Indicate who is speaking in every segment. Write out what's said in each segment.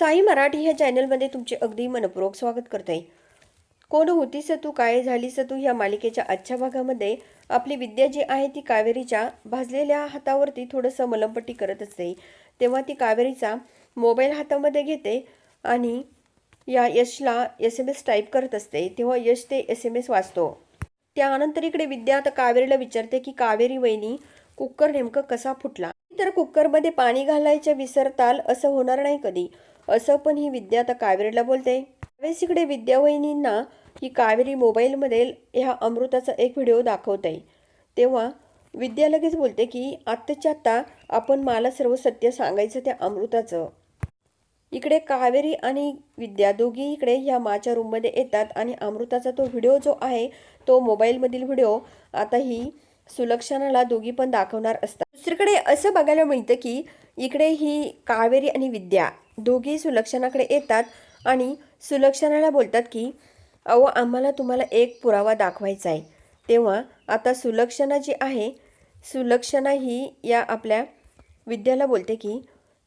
Speaker 1: साई मराठी ह्या चॅनलमध्ये तुमचे अगदी मनपूर्वक स्वागत करते कोण होतीस तू? काय झालीस तू? ह्या मालिकेच्या आजच्या भागामध्ये आपली विद्या जी आहे ती कावेरीच्या भाजलेल्या हातावरती थोडंसं मलमपट्टी करत असते. तेव्हा ती कावेरीचा मोबाईल हातामध्ये घेते आणि या यशला एस एम एस टाईप करत असते. तेव्हा यश ते एस एम एस वाचतो. त्यानंतर इकडे विद्या आता कावेरीला विचारते की कावेरी वहिनी कुकर नेमकं कसा फुटला? तर कुकरमध्ये पाणी घालायच्या विसरताल असं होणार नाही कधी. असं पण ही विद्या आता कावेरीला बोलते. त्यावेळेस इकडे विद्यावहिनींना ही कावेरी मोबाईलमध्ये ह्या अमृताचा एक व्हिडिओ दाखवते तेव्हा विद्या लगेच बोलते की आत्ताच्या आत्ता आपण मला सर्व सत्य सांगायचं त्या अमृताचं. इकडे कावेरी आणि विद्या दोघी इकडे ह्या माच्या रूममध्ये येतात आणि अमृताचा तो व्हिडिओ जो आहे तो मोबाईलमधील व्हिडिओ आता ही सुलक्षणाला दोघी पण दाखवणार असतात. दुसरीकडे असं बघायला मिळतं की इकडे ही कावेरी आणि विद्या दोघी सुलक्षणाकडे येतात आणि सुलक्षणाला बोलतात की अहो आम्हाला तुम्हाला एक पुरावा दाखवायचा आहे. तेव्हा आता सुलक्षणा जी आहे सुलक्षणा ही या आपल्या विद्याला बोलते की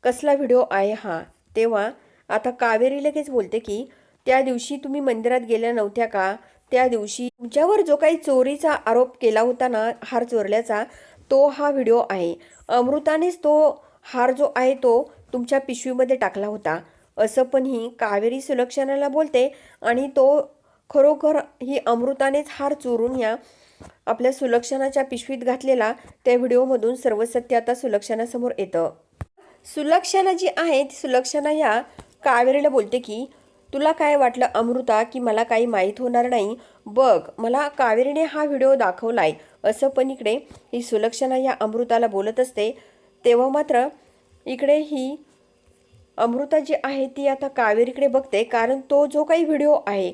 Speaker 1: कसला व्हिडिओ आहे हा? तेव्हा आता कावेरी लगेच बोलते की त्या दिवशी तुम्ही मंदिरात गेल्या नव्हत्या का? त्या दिवशी तुमच्यावर जो काही चोरीचा आरोप केला होता ना हार चोरल्याचा तो हा व्हिडिओ आहे. अमृतानेच तो हार जो आहे तो तुमच्या पिशवीमध्ये टाकला होता. असं पण ही कावेरी सुलक्षणाला बोलते आणि तो खरोखर ही अमृतानेच हार चोरून या आपल्या सुलक्षणाच्या पिशवीत घातलेला त्या व्हिडिओमधून सर्व सत्य आता सुलक्षणासमोर येतं. सुलक्षणा जी आहे ती सुलक्षणा या कावेरीला बोलते की तुला काय वाटलं अमृता की मला काही माहीत होणार नाही? बघ मला कावेरीने हा व्हिडिओ दाखवलाय. असं पण इकडे ही सुलक्षणा या अमृताला बोलत असते. तेव्हा मात्र इकडे ही अमृता जी आहे ती आता कावेरीकडे बघते. कारण तो जो काही व्हिडिओ आहे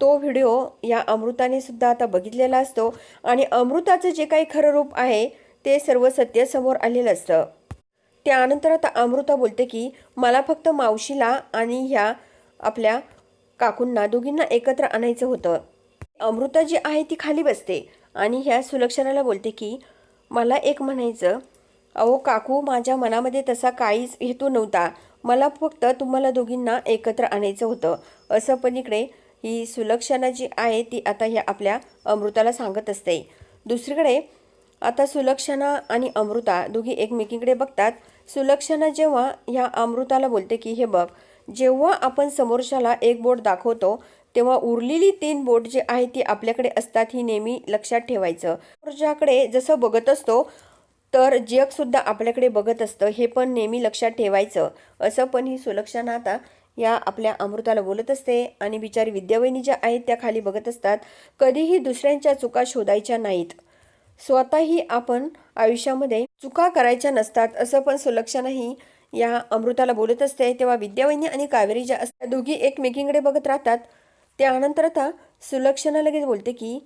Speaker 1: तो व्हिडिओ या अमृताने सुद्धा आता बघितलेला असतो. आणि अमृताचं जे काही खरं रूप आहे ते सर्व सत्य समोर आलेलं असतं. त्यानंतर आता अमृता बोलते की मला फक्त मावशीला आणि ह्या आपल्या काकूंना दोघींना एकत्र आणायचं होतं. अमृता जी आहे ती खाली बसते आणि ह्या सुलक्षणाला बोलते की मला एक म्हणायचं. अहो काकू माझ्या मनामध्ये तसा काहीच हेतू नव्हता. मला फक्त तुम्हाला दोघींना एकत्र आणायचं होतं. असं पण इकडे ही सुलक्षणा जी आहे ती आता ह्या आपल्या अमृताला सांगत असते. दुसरीकडे आता सुलक्षणा आणि अमृता दोघी एकमेकींकडे बघतात. सुलक्षणा जेव्हा ह्या अमृताला बोलते की हे बघ जेव्हा आपण समोरच्याला एक बोट दाखवतो तेव्हा उरलेली तीन बोट जी आहे ती आपल्याकडे असतात ही नेहमी लक्षात ठेवायचं. समोरच्याकडे जसं बघत असतो तर जगसुद्धा आपल्याकडे बघत असतं हे पण नेहमी लक्षात ठेवायचं. असं पण ही सुलक्षणा आता या आपल्या अमृताला बोलत असते आणि बिचारी विद्यावहिनी ज्या आहेत त्या खाली बघत असतात कधीही दुसऱ्यांच्या चुका शोधायच्या नाहीत. स्वतःही आपण आयुष्यामध्ये चुका करायच्या नसतात असं पण सुलक्षणाही या अमृताला बोलत असते तेव्हा विद्यावहिनी आणि कावेरी ज्या असतात दोघी एकमेकींकडे बघत राहतात. त्यानंतर आता सुलक्षणा लगेच बोलते की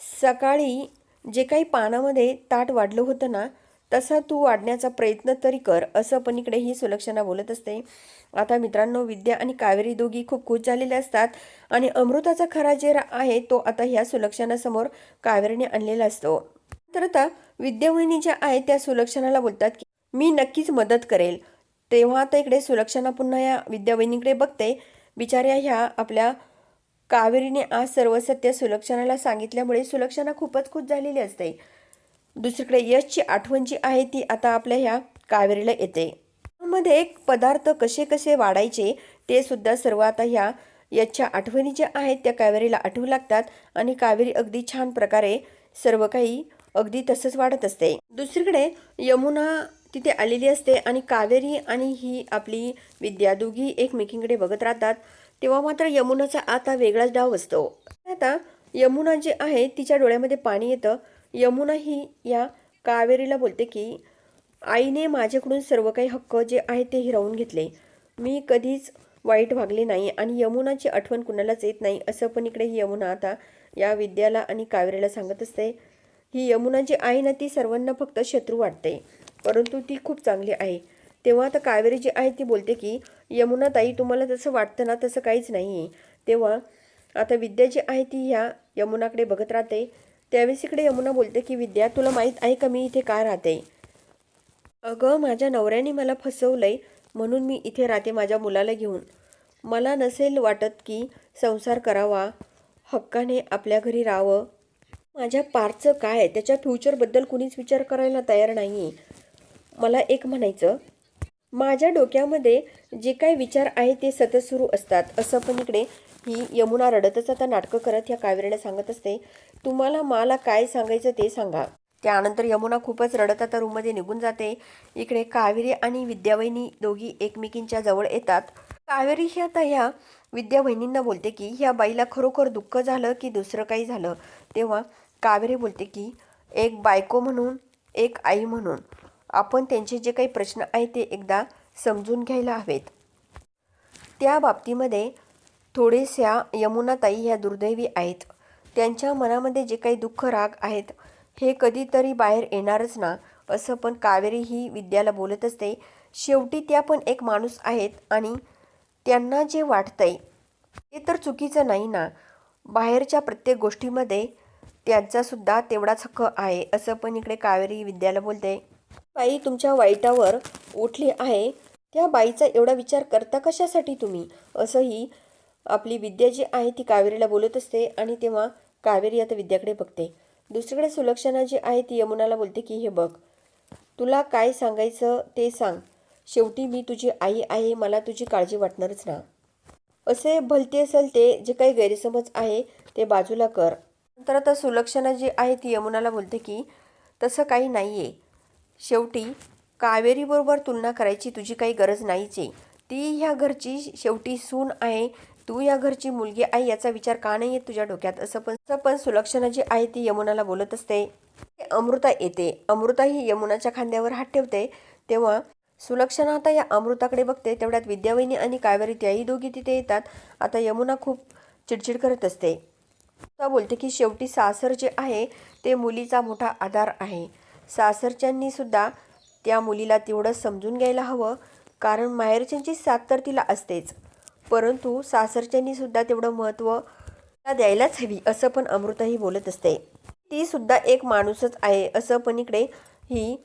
Speaker 1: सकाळी जे काही पानामध्ये ताट वाढलं होतं ना तसा तू वाढण्याचा प्रयत्न तरी कर असं पण इकडे ही सुलक्षणा बोलत असते. आता मित्रांनो विद्या आणि कावेरी दोघी खूप खुश झालेल्या असतात आणि अमृताचा खरा जे आहे तो आता ह्या सुलक्षणासमोर कावेरीने आणलेला असतो. तर आता विद्यावहिनी ज्या आहेत त्या सुलक्षणाला बोलतात की मी नक्कीच मदत करेल. तेव्हा आता इकडे सुलक्षणा पुन्हा या विद्यावहिनीकडे बघते. बिचाऱ्या ह्या आपल्या कावेरीने आज सर्व सत्य सुलक्षणाला सांगितल्यामुळे सुलक्षणा खूपच खुश झालेली असते. दुसरीकडे यशची आठवण जी आहे ती आता आपल्या ह्या कावेरीला येते. मध्ये पदार्थ कसे कसे वाढायचे ते सुद्धा सर्व आता ह्या यशच्या आठवणी ज्या आहेत त्या कावेरीला आठवू लागतात आणि कावेरी अगदी छान प्रकारे सर्व काही अगदी तसंच वाढत असते. दुसरीकडे यमुना तिथे आलेली असते आणि कावेरी आणि ही आपली विद्या दोघी एकमेकींकडे बघत राहतात. तेव्हा मात्र यमुनाचा आता वेगळाच डाव असतो आता यमुना जी आहे तिच्या डोळ्यामध्ये पाणी येतं. यमुना ही या कावेरीला बोलते की आईने माझ्याकडून सर्व काही हक्क जे आहे ते हिरावून घेतले. मी कधीच वाईट वागले नाही आणि यमुनाची आठवण कुणालाच येत नाही असं पण इकडे ही यमुना आता या विद्याला आणि कावेरीला सांगत असते. ही यमुना जी आहे ना ती सर्वांना फक्त शत्रू वाटते. परंतु ती खूप चांगली आहे. तेव्हा आता कावेरी जी आहे ती बोलते की यमुना ताई तुम्हाला जसं वाटतं ना तसं काहीच नाही. आहे तेव्हा आता विद्या जी आहे ती ह्या यमुनाकडे बघत राहते. त्यावेळेस इकडे यमुना बोलते की विद्या तुला माहीत आहे का मी इथे का राहते? अगं माझ्या नवऱ्याने मला फसवलंय म्हणून मी इथे राहते माझ्या मुलाला घेऊन. मला नसेल वाटत की संसार करावा हक्काने आपल्या घरी राहावं. माझ्या पारचं काय त्याच्या फ्युचरबद्दल कुणीच विचार करायला तयार नाही. मला एक म्हणायचं. माझ्या डोक्यामध्ये जे काही विचार आहे ते सतत सुरू असतात. असं पण इकडे ही यमुना रडतच आता नाटकं करत ह्या कावेरीला सांगत असते. तुम्हाला मला काय सांगायचं ते सांगा. त्यानंतर यमुना खूपच रडत आता रूममध्ये निघून जाते. इकडे कावेरी आणि विद्यावहिनी दोघी एकमेकींच्या जवळ येतात. कावेरी ही आता ह्या विद्यावहिनींना बोलते की ह्या बाईला खरोखर दुःख झालं की दुसरं काही झालं? तेव्हा कावेरी बोलते की एक बायको म्हणून एक आई म्हणून. आपण त्यांचे जे काही प्रश्न आहेत ते एकदा समजून घ्यायला हवेत. त्या बाबतीमध्ये थोडेशा यमुनाताई ह्या दुर्दैवी आहेत. त्यांच्या मनामध्ये जे काही दुःख राग आहेत हे कधीतरी बाहेर येणारच ना असं पण कावेरी ही विद्याला बोलत असते. शेवटी त्या पण एक माणूस आहेत आणि त्यांना जे वाटतंय ते तर चुकीचं नाही ना. बाहेरच्या प्रत्येक गोष्टीमध्ये त्यांचासुद्धा तेवढाच हक्क आहे असं पण इकडे कावेरी विद्याला बोलते. बाई तुमच्या वाईटावर उठली आहे. त्या बाईचा एवढा विचार करता कशासाठी तुम्ही? असंही आपली विद्या जी आहे ती कावेरीला बोलत असते आणि तेव्हा कावेरी आता विद्याकडे बघते. दुसरीकडे सुलक्षणा जी आहे ती यमुनाला बोलते की हे बघ तुला काय सांगायचं ते सांग. शेवटी मी तुझी आई आहे मला तुझी काळजी वाटणारच ना. असे भलते असेल ते जे काही गैरसमज आहे ते बाजूला कर. नंतर आता सुलक्षणा जी आहे ती यमुनाला बोलते की तसं काही नाही आहे शेवटी कावेरीबरोबर तुलना करायची तुझी काही गरज नाहीच. आहे ती ह्या घरची शेवटी सून आहे. तू या घरची मुलगी आहे याचा विचार का नाही येत तुझ्या डोक्यात? असं पण असं पण सुलक्षणा जी आहे ती यमुनाला बोलत असते. अमृता येते. अमृता ही यमुनाच्या खांद्यावर हात ठेवते. तेव्हा सुलक्षणा आता या अमृताकडे बघते. तेवढ्यात विद्यावहिनी आणि कावेरी त्याही दोघी तिथे येतात. आता यमुना खूप चिडचिड करत असते. बोलते की शेवटी सासर जे आहे ते मुलीचा मोठा आधार आहे. सासरच्यांनी सुद्धा त्या मुलीला तेवढं समजून घ्यायला हवं. कारण माहेरच्यांची साथ तर तिला असतेच. परंतु सासरच्यांनी सुद्धा तेवढं महत्त्व द्यायलाच हवी असं पण अमृताही बोलत असते. ती सुद्धा एक माणूसच आहे असं पण इकडे ही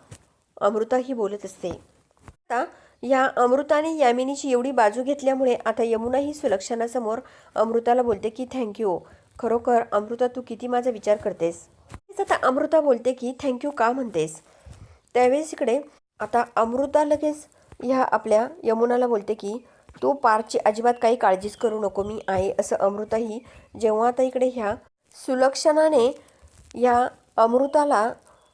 Speaker 1: अमृताही बोलत असते. आता या अमृताने यामिनीची एवढी बाजू घेतल्यामुळे आता यमुना ही सुलक्षणासमोर अमृताला बोलते की थँक्यू. खरोखर अमृता तू किती माझा विचार करतेस? आता अमृता बोलते की थँक्यू का म्हणतेस? त्यावेळेस इकडे आता अमृता लगेच ह्या आपल्या यमुनाला बोलते की तू पारची अजिबात काही काळजीच करू नको मी आहे असं अमृताही जेव्हा आता इकडे ह्या सुलक्षणाने या अमृताला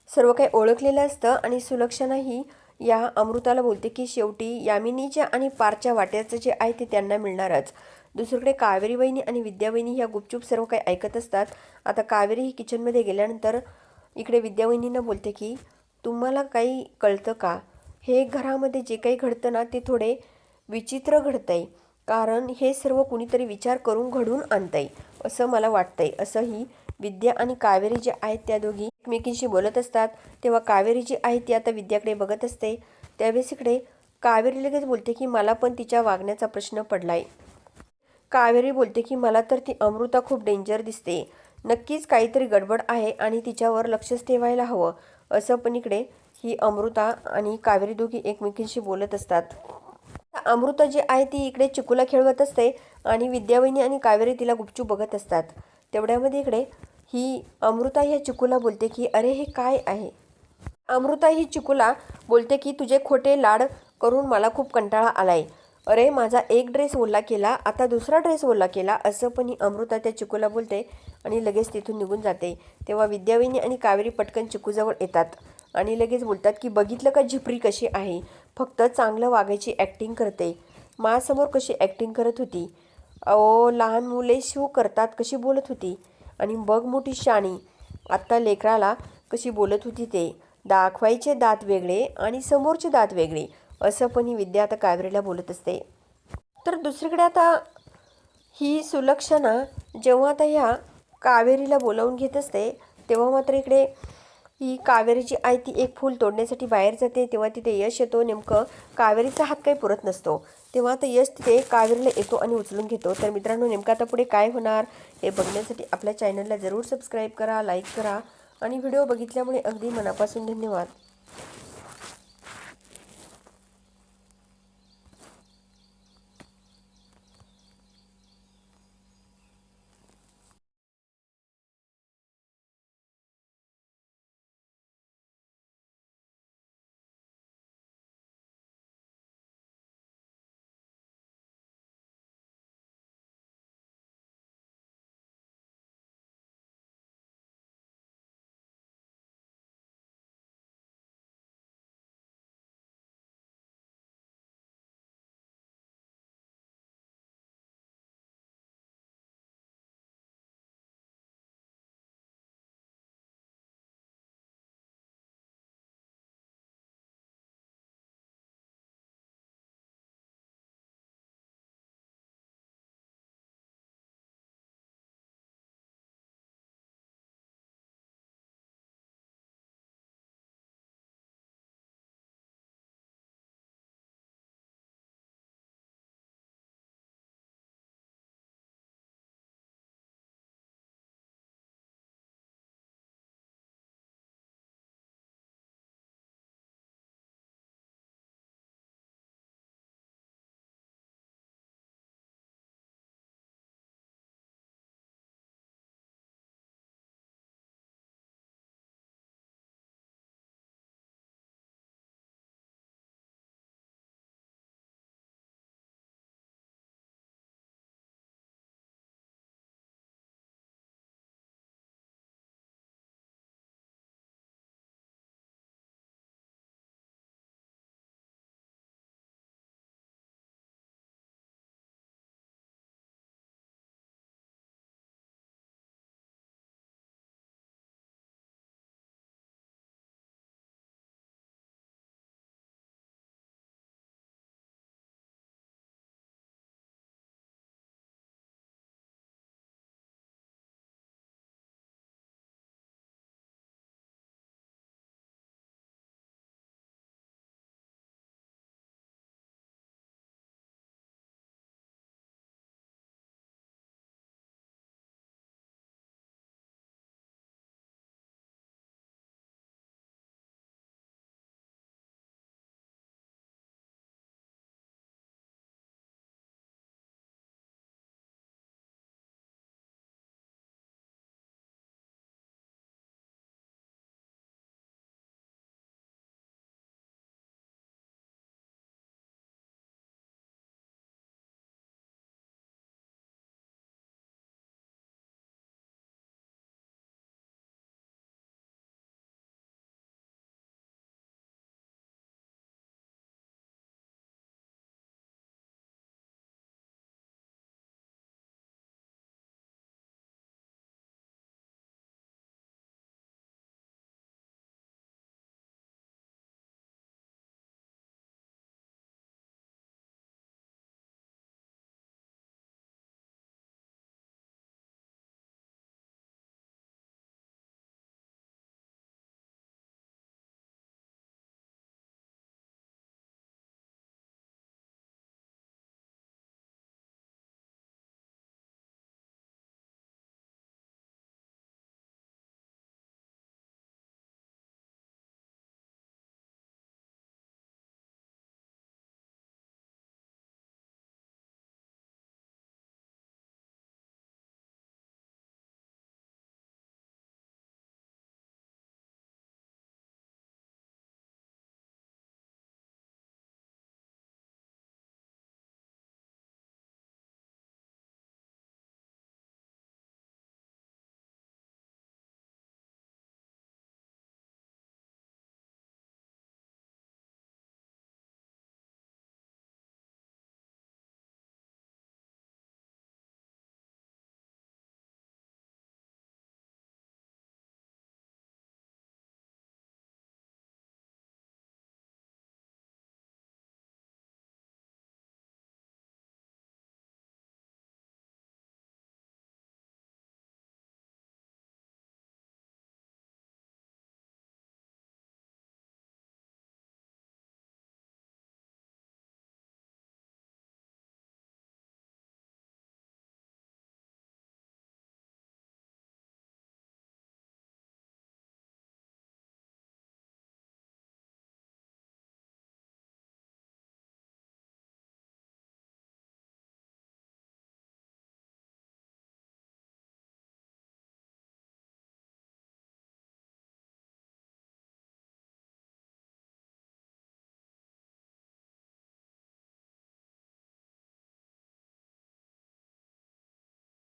Speaker 1: सर्व काही ओळखलेलं असतं आणि सुलक्षणा ही या अमृताला बोलते की शेवटी यामिनीच्या आणि पारच्या वाट्याचं जे आहे ते त्यांना मिळणारच. दुसरीकडे कावेरी वहिनी आणि विद्यावहिनी ह्या गुपचूप सर्व काही ऐकत असतात. आता कावेरी ही किचनमध्ये गेल्यानंतर इकडे विद्यावहिनींना बोलते की तुम्हाला काही कळतं का? हे घरामध्ये जे काही घडतं ना ते थोडे विचित्र घडतंय. कारण हे सर्व कुणीतरी विचार करून घडून आणतंय असं मला वाटतंय. असंही विद्या आणि कावेरी जे आहेत त्या दोघी एकमेकींशी बोलत असतात. तेव्हा कावेरी जी आहे ती आता विद्याकडे बघत असते. त्यावेळेस इकडे कावेरी लगेच बोलते की मला पण तिच्या वागण्याचा प्रश्न पडलाय. कावेरी बोलते की मला तर ती अमृता खूप डेंजर दिसते. नक्कीच काहीतरी गडबड आहे आणि तिच्यावर लक्षच ठेवायला हवं. असं पण इकडे ही अमृता आणि कावेरी दोघी एकमेकींशी बोलत असतात. अमृता जी आहे ती इकडे चिकूला खेळवत असते आणि विद्यावहिनी आणि कावेरी तिला गुपचूप बघत असतात. तेवढ्यामध्ये इकडे ही अमृता ह्या चिकूला बोलते की अरे हे काय आहे? अमृता ही चिकूला बोलते की तुझे खोटे लाड करून मला खूप कंटाळा आलाय. अरे माझा एक ड्रेस ओला केला आता दुसरा ड्रेस ओला केला असं पण ही अमृता त्या चिकूला बोलते आणि लगेच तिथून निघून जाते. तेव्हा विद्याविनी आणि कावेरी पटकन चिकूजवळ येतात आणि लगेच बोलतात की बघितलं का झिपरी कशी आहे? फक्त चांगलं वागायची ॲक्टिंग करते. माझ्यासमोर कशी ॲक्टिंग करत होती? अहो लहान मुले शिव करतात कशी बोलत होती? आणि बघ मोठी शाणी आत्ता लेकराला कशी बोलत होती ते. दाखवायचे दात वेगळे आणि समोरचे दात वेगळे. असं पण ही विद्या आता कावेरीला बोलत असते. तर दुसरीकडे आता ही सुलक्षणा जेव्हा आता ह्या कावेरीला बोलावून घेत असते तेव्हा मात्र इकडे ही कावेरीची आई ती एक फूल तोडण्यासाठी बाहेर जाते तेव्हा तिथे यश येतो नेमकं कावेरीचा हात काही पुरत नसतो. तेव्हा आता यश तिथे कावेरीला येतो आणि उचलून घेतो. तर मित्रांनो नेमकं आता पुढे काय होणार हे बघण्यासाठी आपल्या चॅनलला जरूर सबस्क्राईब करा लाईक करा आणि व्हिडिओ बघितल्यामुळे अगदी मनापासून धन्यवाद.